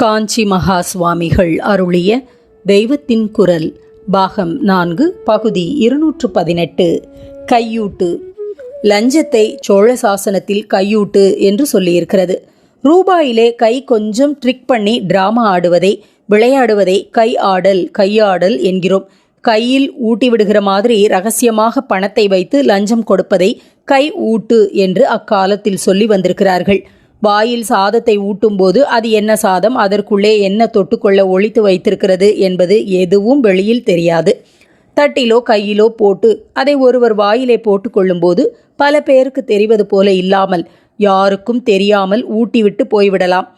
காஞ்சி மகா சுவாமிகள் அருளிய தெய்வத்தின் குரல் பாகம் நான்கு பகுதி இருநூற்று பதினெட்டு. கையூட்டு. லஞ்சத்தை சோழ சாசனத்தில் கையூட்டு என்று சொல்லியிருக்கிறது. ரூபாயிலே கை கொஞ்சம் ட்ரிக் பண்ணி டிராமா ஆடுவதை விளையாடுவதை கை ஆடல் கையாடல் என்கிறோம். கையில் ஊட்டி விடுகிற மாதிரி ரகசியமாக பணத்தை வைத்து லஞ்சம் கொடுப்பதை கை ஊட்டு என்று அக்காலத்தில் சொல்லி வந்திருக்கிறார்கள். வாயில் சாதத்தை ஊட்டும்போது அது என்ன சாதம்? அதற்குள்ளே என்ன தொட்டுக்கொள்ள ஒழித்து வைத்திருக்கிறது என்பது எதுவும் வெளியில் தெரியாது. தட்டிலோ கையிலோ போட்டு அதை ஒருவர் வாயிலே போட்டுக்கொள்ளும்போது பல பேருக்கு தெரிவது போல இல்லாமல் யாருக்கும் தெரியாமல் ஊட்டிவிட்டு போய்விடலாம்.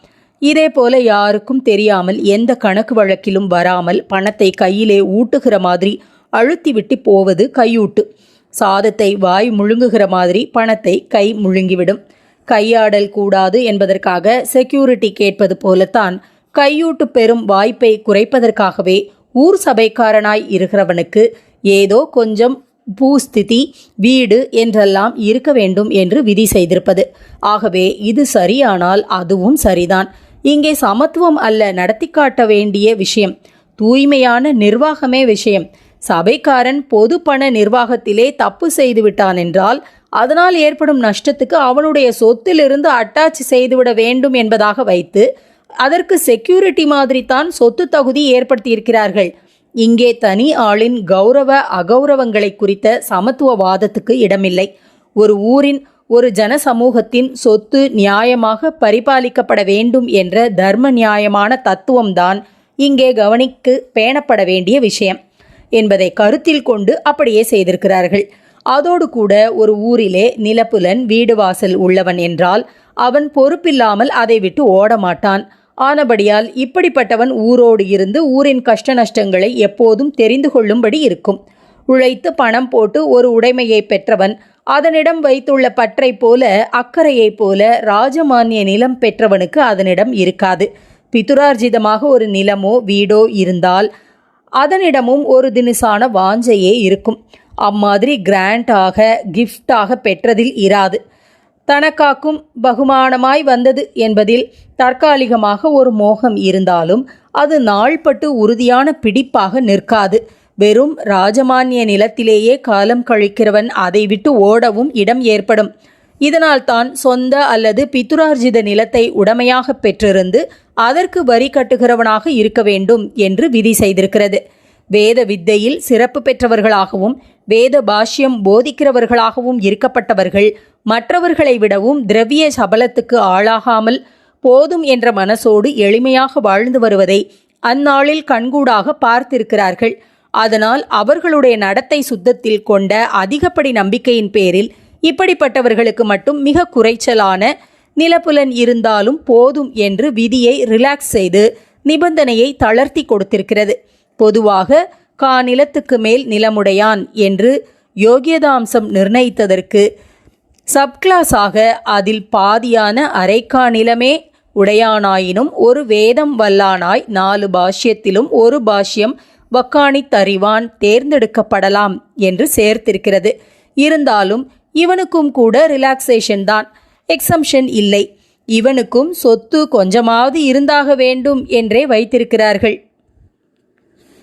இதே போல யாருக்கும் தெரியாமல் எந்த கணக்கு வழக்கிலும் வராமல் பணத்தை கையிலே ஊட்டுகிற மாதிரி அழுத்திவிட்டு போவது கையூட்டு. சாதத்தை வாய் முழுங்குகிற மாதிரி பணத்தை கை முழுங்கிவிடும். கையாடல் கூடாது என்பதற்காக செக்யூரிட்டி கேட்பது போலத்தான் கையூட்டு பெறும் வாய்ப்பை குறைப்பதற்காகவே ஊர் சபைக்காரனாய் இருக்கிறவனுக்கு ஏதோ கொஞ்சம் பூஸ்திதி வீடு என்றெல்லாம் இருக்க வேண்டும் என்று விதி செய்திருப்பது. ஆகவே இது சரியானால் அதுவும் சரிதான். இங்கே சமத்துவம் அல்ல நடத்தி காட்ட வேண்டிய விஷயம். தூய்மையான நிர்வாகமே விஷயம். சபைக்காரன் பொது பண நிர்வாகத்திலே தப்பு செய்துவிட்டான் என்றால் அதனால் ஏற்படும் நஷ்டத்துக்கு அவனுடைய சொத்திலிருந்து அட்டாச் செய்துவிட வேண்டும் என்பதாக வைத்து அதற்கு செக்யூரிட்டி மாதிரி தான் சொத்து தகுதி ஏற்படுத்தியிருக்கிறார்கள். இங்கே தனி ஆளின் கௌரவ அகௌரவங்களை குறித்த சமத்துவவாதத்துக்கு இடமில்லை. ஒரு ஊரின் ஒரு ஜன சமூகத்தின் சொத்து நியாயமாக பரிபாலிக்கப்பட வேண்டும் என்ற தர்ம நியாயமான தத்துவம்தான் இங்கே கவனிக்கு பேணப்பட வேண்டிய விஷயம் என்பதை கருத்தில் கொண்டு அப்படியே செய்திருக்கிறார்கள். அதோடு கூட ஒரு ஊரிலே நிலப்புலன் வீடு வாசல் உள்ளவன் என்றால் அவன் பொறுப்பில்லாமல் அதை விட்டு ஓட மாட்டான் ஆனபடியால் இப்படிப்பட்டவன் ஊரோடு இருந்து ஊரின் கஷ்ட நஷ்டங்களை எப்போதும் தெரிந்து கொள்ளும்படி இருக்கும். உழைத்து பணம் போட்டு ஒரு உடைமையை பெற்றவன் அதனிடம் வைத்துள்ள பற்றை போல அக்கறையைப் போல ராஜமானிய நிலம் பெற்றவனுக்கு அதனிடம் இருக்காது. பிதுரார்ஜிதமாக ஒரு நிலமோ வீடோ இருந்தால் அதனிடமும் ஒரு தினுசான வாஞ்சையே இருக்கும். அம்மாதிரி கிராண்டாக கிஃப்டாக பெற்றதில் இராது. தனக்காக்கும் பகுமானமாய் வந்தது என்பதில் தற்காலிகமாக ஒரு மோகம் இருந்தாலும் அது நாள்பட்டு உறுதியான பிடிப்பாக நிற்காது. வெறும் ராஜமானிய நிலத்திலேயே காலம் கழிக்கிறவன் அதை விட்டு ஓடவும் இடம் ஏற்படும். இதனால் தான் சொந்த அல்லது பித்துரார்ஜித நிலத்தை உடமையாக பெற்றிருந்து அதற்கு வரி கட்டுகிறவனாக இருக்க வேண்டும் என்று விதி செய்திருக்கிறது. வேத வித்தையில் சிறப்பு பெற்றவர்களாகவும் வேத பாஷ்யம் போதிக்கிறவர்களாகவும் இருக்கப்பட்டவர்கள் மற்றவர்களை விடவும் திரவிய சபலத்துக்கு ஆளாகாமல் போதும் என்ற மனசோடு எளிமையாக வாழ்ந்து வருவதை அந்நாளில் கண்கூடாக பார்த்திருக்கிறார்கள். அதனால் அவர்களுடைய நடத்தை சுத்தத்தில் கொண்ட அதிகப்படி நம்பிக்கையின் பேரில் இப்படிப்பட்டவர்களுக்கு மட்டும் மிக குறைச்சலான நிலப்புலன் இருந்தாலும் போதும் என்று விதியை ரிலாக்ஸ் செய்து நிபந்தனையை தளர்த்தி கொடுத்திருக்கிறது. பொதுவாக கா நிலத்துக்கு மேல் நிலமுடையான் என்று யோகியதாம்சம் நிர்ணயித்ததற்கு சப்கிளாஸாக அதில் பாதியான அரைக்கா நிலமே உடையானாயினும் ஒரு வேதம் வல்லானாய் நாலு பாஷ்யத்திலும் ஒரு பாஷ்யம் வக்காணி தறிவான் தேர்ந்தெடுக்கப்படலாம் என்று சேர்த்திருக்கிறது. இருந்தாலும் இவனுக்கும் கூட ரிலாக்ஸேஷன் தான். எக்ஸம்ஷன் இல்லை. இவனுக்கும் சொத்து கொஞ்சமாவது இருந்தாக வேண்டும் என்றே வைத்திருக்கிறார்கள்.